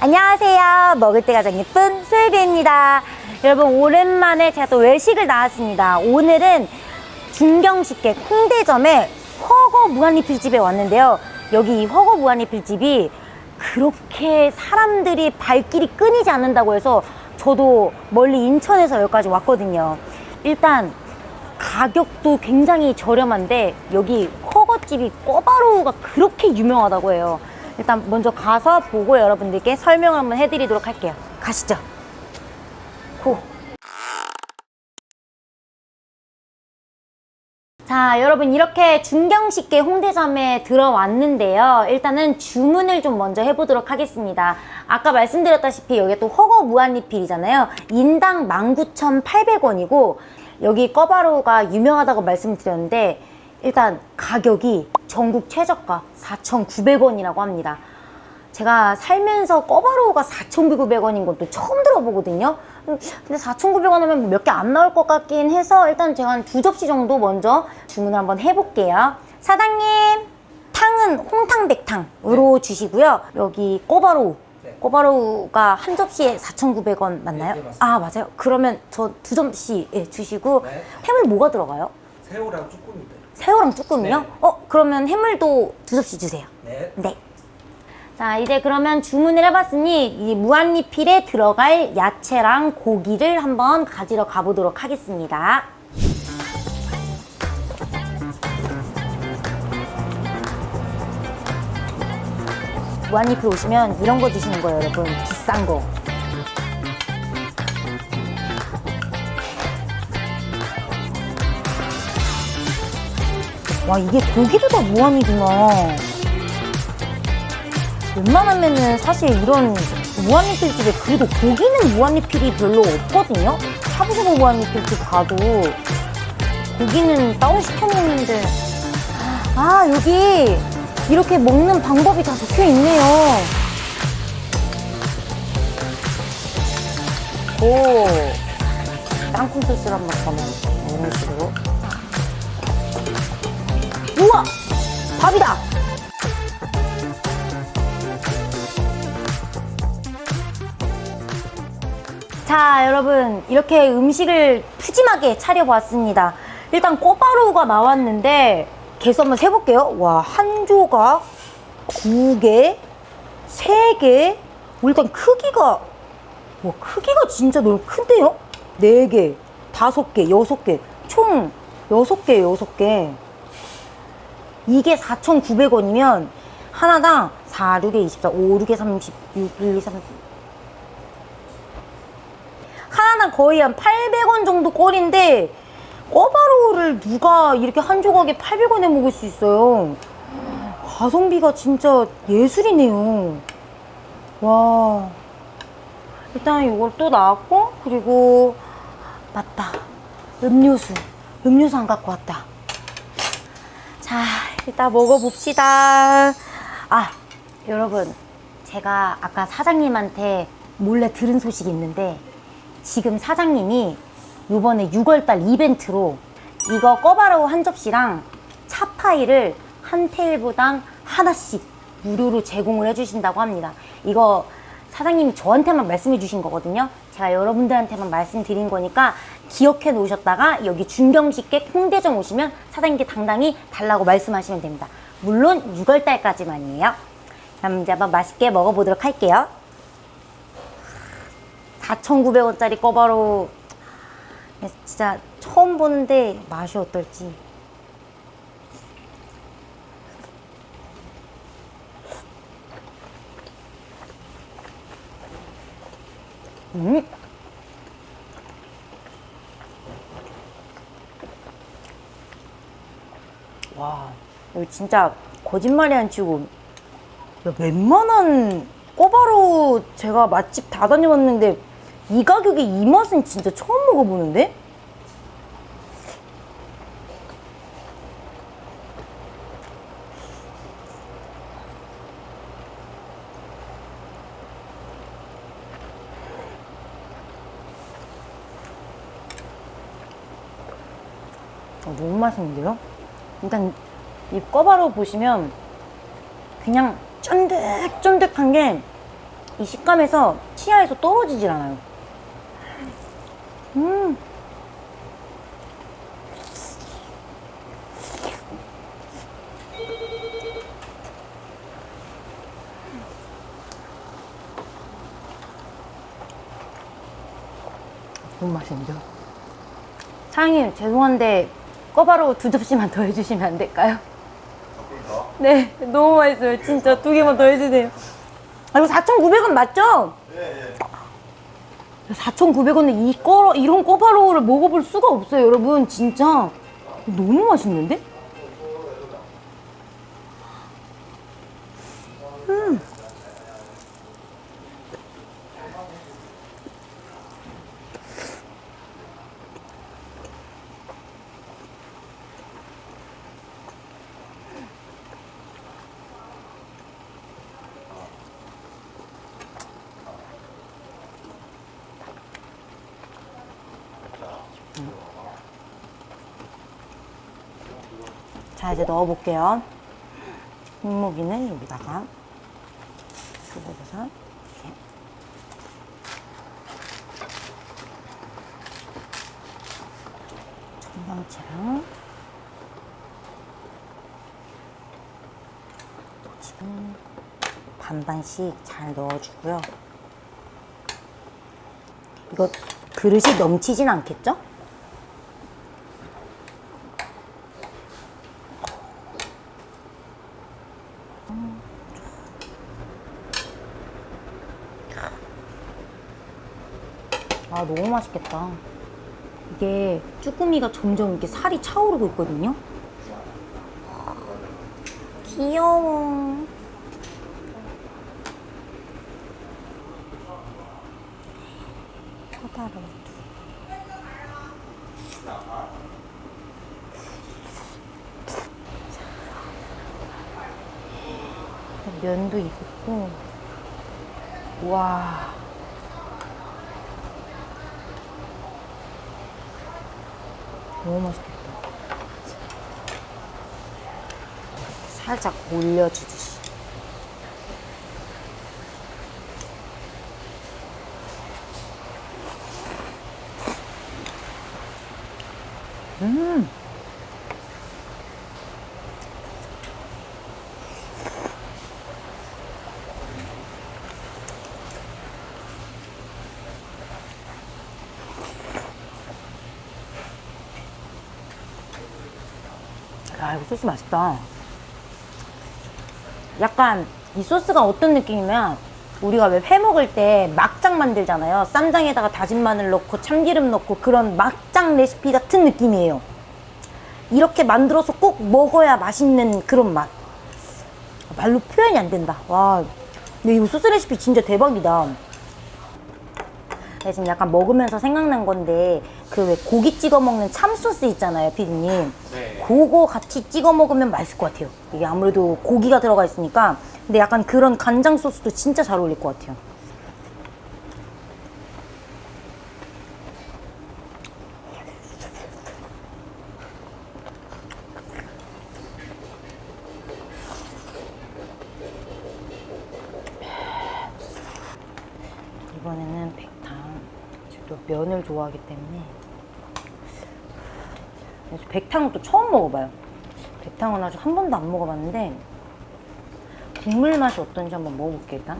안녕하세요. 먹을 때가 정 예쁜 솔비입니다. 여러분, 오랜만에 제가 또 외식을 나왔습니다. 오늘은 중경식객 홍대점에 허거 무한리필집에 왔는데요. 여기 이 허거 무한리필집이 그렇게 사람들이 발길이 끊이지 않는다고 해서 저도 멀리 인천에서 여기까지 왔거든요. 일단 가격도 굉장히 저렴한데 여기 허거집이 꼬바로우가 그렇게 유명하다고 해요. 일단 먼저 가서 보고 여러분들께 설명을 한번 해드리도록 할게요. 가시죠. 고. 자, 여러분 이렇게 중경식계 홍대점에 들어왔는데요. 일단은 주문을 좀 먼저 해보도록 하겠습니다. 아까 말씀드렸다시피 여기 또 허거 무한리필이잖아요. 인당 19,800원이고 여기 꺼바로우가 유명하다고 말씀드렸는데 일단 가격이 전국 최저가 4,900원이라고 합니다. 제가 살면서 꺼바로우가 4,900원인 건 또 처음 들어보거든요. 근데 4,900원 하면 몇 개 안 나올 것 같긴 해서 일단 제가 한 두 접시 정도 먼저 주문을 한번 해볼게요. 사장님, 탕은 홍탕백탕으로 주시고요. 여기 꼬바로우. 네. 꼬바로우가 한 접시에 4,900원 맞나요? 네, 네. 아, 맞아요. 그러면 저 두 접시 예, 주시고 네. 해물 뭐가 들어가요? 새우랑 쭈꾸미들. 새우랑 쭈꾸미요? 네. 어, 그러면 해물도 두 접시 주세요. 네. 네. 자, 이제 그러면 주문을 해봤으니 이 무한리필에 들어갈 야채랑 고기를 한번 가지러 가보도록 하겠습니다. 무한리필 오시면 이런 거 드시는 거예요, 여러분. 비싼 거. 와, 이게 고기도 다 무한이구나. 웬만하면은 사실 이런 무한리필집에 그래도 고기는 무한리필이 별로 없거든요? 샤브샤브 무한리필집 가도 고기는 따로 시켜 먹는데 아 여기 이렇게 먹는 방법이 다 적혀 있네요 오 땅콩 소스를 한번 넣어서 이런 식으로 우와 밥이다 자, 여러분, 이렇게 음식을 푸짐하게 차려봤습니다. 일단 꼬바로우가 나왔는데, 개수 한번 세볼게요. 와, 한 조각, 두 개, 세 개. 오, 일단 크기가, 와, 크기가 진짜 너무 큰데요? 네 개, 다섯 개, 여섯 개. 총 여섯 개, 여섯 개. 이게 4,900원이면, 하나당 4, 6에 24, 5, 6에 36, 1, 2, 3, 하나당 거의 한 800원 정도 꼴인데 꿔바로우를 누가 이렇게 한 조각에 800원에 먹을 수 있어요. 가성비가 진짜 예술이네요. 와. 일단 이걸 또 나왔고 그리고 맞다. 음료수. 음료수 안 갖고 왔다. 자, 일단 먹어봅시다. 아, 여러분. 제가 아까 사장님한테 몰래 들은 소식이 있는데 지금 사장님이 요번에 6월달 이벤트로 이거 꺼바로우 한 접시랑 차파이를 한 테이블당 하나씩 무료로 제공을 해주신다고 합니다. 이거 사장님이 저한테만 말씀해 주신 거거든요. 제가 여러분들한테만 말씀드린 거니까 기억해 놓으셨다가 여기 중경식객 홍대점 오시면 사장님께 당당히 달라고 말씀하시면 됩니다. 물론 6월달까지만이에요. 그럼 이제 한번 맛있게 먹어보도록 할게요. 4,900원짜리 꺼바로 진짜 처음 보는데 맛이 어떨지 음. 와, 이거 진짜 거짓말이 안 치고 야, 웬만한 꼬바로 제가 맛집 다 다녀봤는데 이 가격에 이 맛은 진짜 처음 먹어보는데? 어, 너무 맛있는데요? 일단 이 꺼바로 보시면 그냥 쫀득쫀득한 게 이 식감에서 치아에서 떨어지질 않아요. 음. 너무 맛있는데요? 사장님 죄송한데 꿔바로 두 접시만 더 해주시면 안 될까요? 네 너무 맛있어요 진짜 두 개만 더 해주세요 아 이거 4,900원 맞죠? 예, 예. 4,900원에 이 꺼, 이런 꼬바로우를 먹어볼 수가 없어요 여러분 진짜 너무 맛있는데? 자 이제 넣어볼게요. 묵묵이는 여기다가 이렇게. 청양채랑 지금 반반씩 잘 넣어주고요. 이거 그릇이 넘치진 않겠죠? 아 너무 맛있겠다. 이게 쭈꾸미가 점점 이렇게 살이 차오르고 있거든요. 귀여워. 커다란 면도 익었고 와 너무 맛있겠다. 살짝 올려주듯이. 음. 소스 맛있다. 약간 이 소스가 어떤 느낌이면 우리가 왜 회 먹을 때 막장 만들잖아요. 쌈장에다가 다진 마늘 넣고 참기름 넣고 그런 막장 레시피 같은 느낌이에요. 이렇게 만들어서 꼭 먹어야 맛있는 그런 맛. 말로 표현이 안 된다. 와, 근데 이 소스 레시피 진짜 대박이다. 네, 지금 약간 먹으면서 생각난 건데 그 왜 고기 찍어 먹는 참소스 있잖아요, 피디님. 네. 그거 같이 찍어 먹으면 맛있을 것 같아요. 이게 아무래도 고기가 들어가 있으니까. 근데 약간 그런 간장 소스도 진짜 잘 어울릴 것 같아요. 이번에는 백탕. 저도 면을 좋아하기 때문에. 그래서 백탕은 또 처음 먹어봐요. 백탕은 아직 한 번도 안 먹어봤는데 국물 맛이 어떤지 한번 먹어볼게요 일단.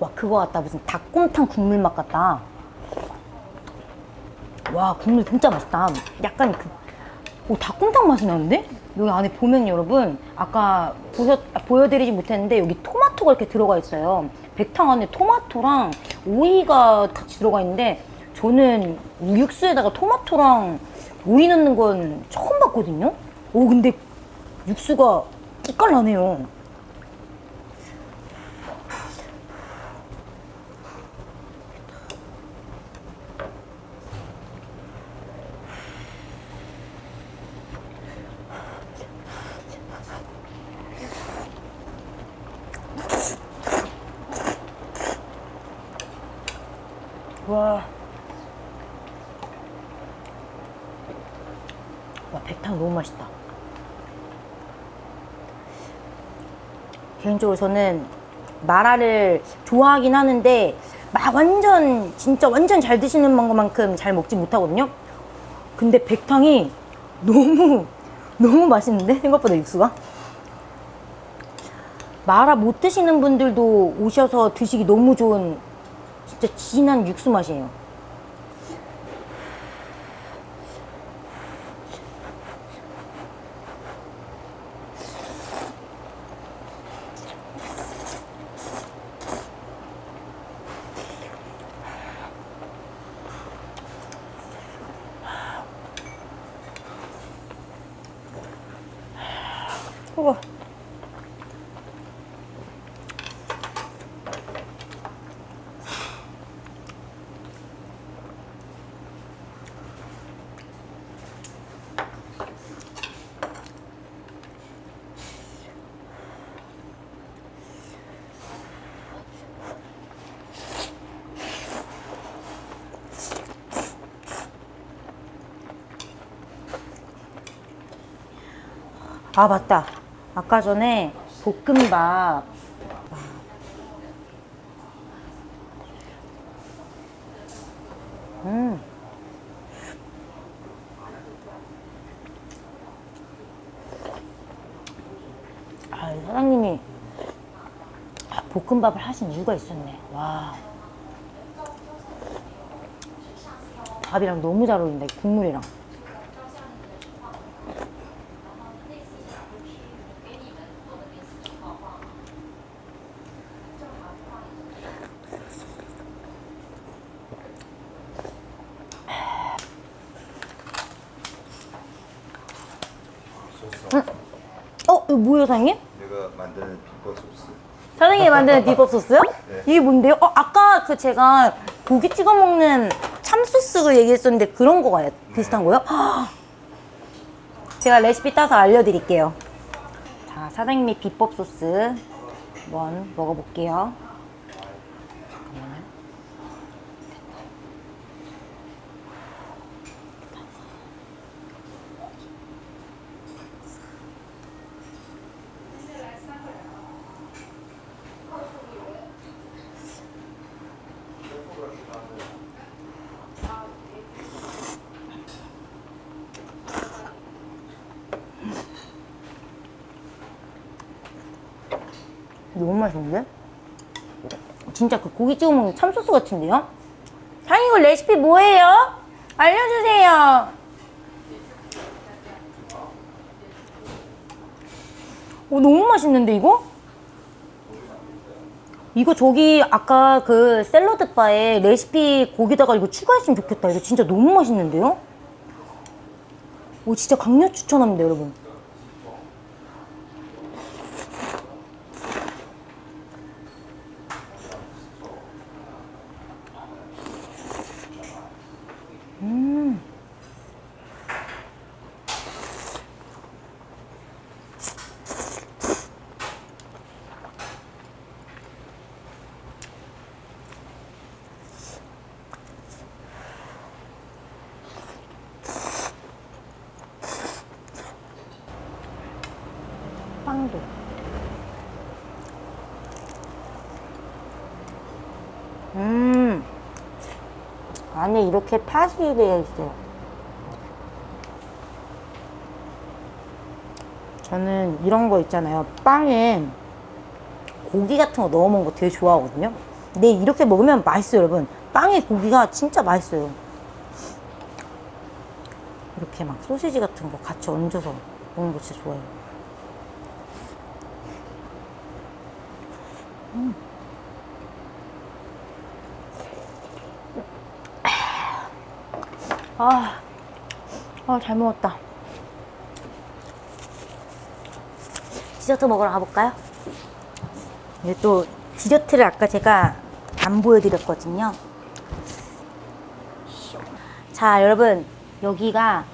와 그거 같다 무슨 닭곰탕 국물 맛 같다. 와 국물 진짜 맛있다. 약간 그 오, 닭곰탕 맛이 나는데? 여기 안에 보면 여러분 아까 보여, 보여드리지 못했는데 여기 토마토가 이렇게 들어가 있어요 백탕 안에 토마토랑 오이가 같이 들어가 있는데 저는 육수에다가 토마토랑 오이 넣는 건 처음 봤거든요? 오 근데 육수가 끼깔나네요 와 와, 백탕 너무 맛있다. 개인적으로 저는 마라를 좋아하긴 하는데 막 완전 진짜 완전 잘 드시는 것만큼 잘 먹지 못하거든요. 근데 백탕이 너무 너무 맛있는데 생각보다 육수가 마라 못 드시는 분들도 오셔서 드시기 너무 좋은 진짜 진한 육수 맛이에요. 우와. 아 맞다 아까 전에 볶음밥. 음. 아 사장님이 아, 볶음밥을 하신 이유가 있었네. 와 밥이랑 너무 잘 어울린다 이 국물이랑 어 이거 사장님? 내가 만드는 비법 소스. 사장님이 만드는 비법 소스요? 네. 이게 뭔데요? 어, 아까 그 제가 고기 찍어 먹는 참 소스 얘기했었는데 그런 거가 비슷한 거예요? 헉! 제가 레시피 따서 알려드릴게요. 자, 사장님이 비법 소스 한번 먹어볼게요. 너무 맛있는데? 진짜 그 고기 찍어 먹는 참소스 같은데요? 사장님 이거 레시피 뭐예요? 알려주세요. 오 너무 맛있는데 이거? 이거 저기 아까 그 샐러드 바에 레시피 거기다가 이거 추가했으면 좋겠다. 이거 진짜 너무 맛있는데요? 오 진짜 강력 추천합니다 여러분. 빵도. 음. 안에 이렇게 팥이 되어 있어요. 저는 이런 거 있잖아요. 빵에 고기 같은 거 넣어 먹는 거 되게 좋아하거든요. 근데 이렇게 먹으면 맛있어요, 여러분. 빵에 고기가 진짜 맛있어요. 이렇게 막 소시지 같은 거 같이 얹어서 먹는 거 진짜 좋아해요. 아, 아, 잘 먹었다. 디저트 먹으러 가볼까요? 이게 또 디저트를 아까 제가 안 보여드렸거든요. 자, 여러분, 여기가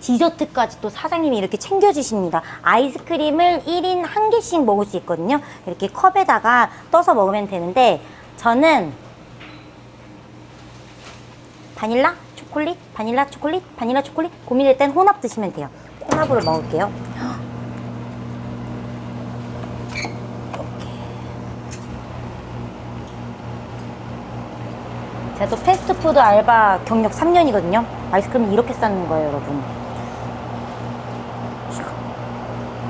디저트까지 또 사장님이 이렇게 챙겨주십니다. 아이스크림을 1인 한 개씩 먹을 수 있거든요. 이렇게 컵에다가 떠서 먹으면 되는데, 저는 바닐라, 초콜릿, 바닐라, 초콜릿, 바닐라, 초콜릿 고민될 땐 혼합 드시면 돼요. 탄압으로 먹을게요. 제가 또 패스트푸드 알바 경력 3년이거든요. 아이스크림 이렇게 쌓는 거예요, 여러분.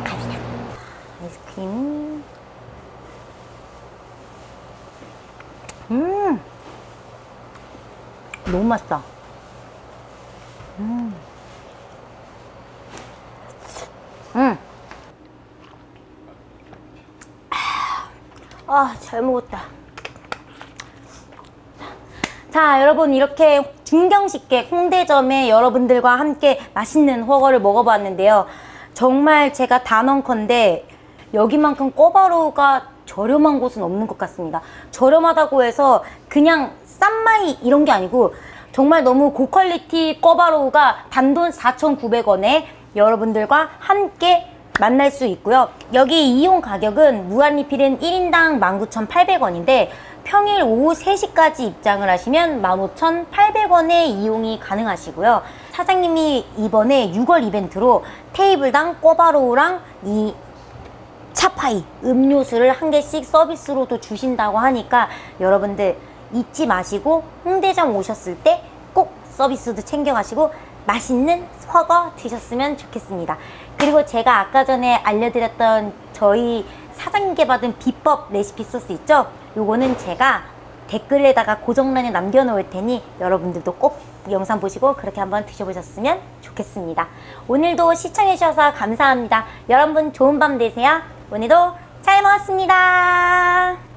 갑시다. 아이스크림. 음. 너무 맛있다. 음. 음. 아, 잘 먹었다. 자, 여러분 이렇게 중경식객 홍대점에 여러분들과 함께 맛있는 허거를 먹어봤는데요. 정말 제가 단언컨대 여기만큼 꼬바로우가 저렴한 곳은 없는 것 같습니다. 저렴하다고 해서 그냥 싼마이 이런 게 아니고 정말 너무 고퀄리티 꼬바로우가 단돈 4,900원에 여러분들과 함께 만날 수 있고요. 여기 이용 가격은 무한 리필은 1인당 19,800원인데 평일 오후 3시까지 입장을 하시면 15,800원에 이용이 가능하시고요. 사장님이 이번에 6월 이벤트로 테이블당 꼬바로우랑 이 차파이 음료수를 한 개씩 서비스로도 주신다고 하니까 여러분들 잊지 마시고 홍대점 오셨을 때 꼭 서비스도 챙겨가시고 맛있는 허거 드셨으면 좋겠습니다. 그리고 제가 아까 전에 알려드렸던 저희 사장님께 받은 비법 레시피 소스 있죠? 요거는 제가 댓글에다가 고정란에 남겨놓을 테니 여러분들도 꼭 영상 보시고 그렇게 한번 드셔보셨으면 좋겠습니다. 오늘도 시청해주셔서 감사합니다. 여러분 좋은 밤 되세요. 오늘도 잘 먹었습니다.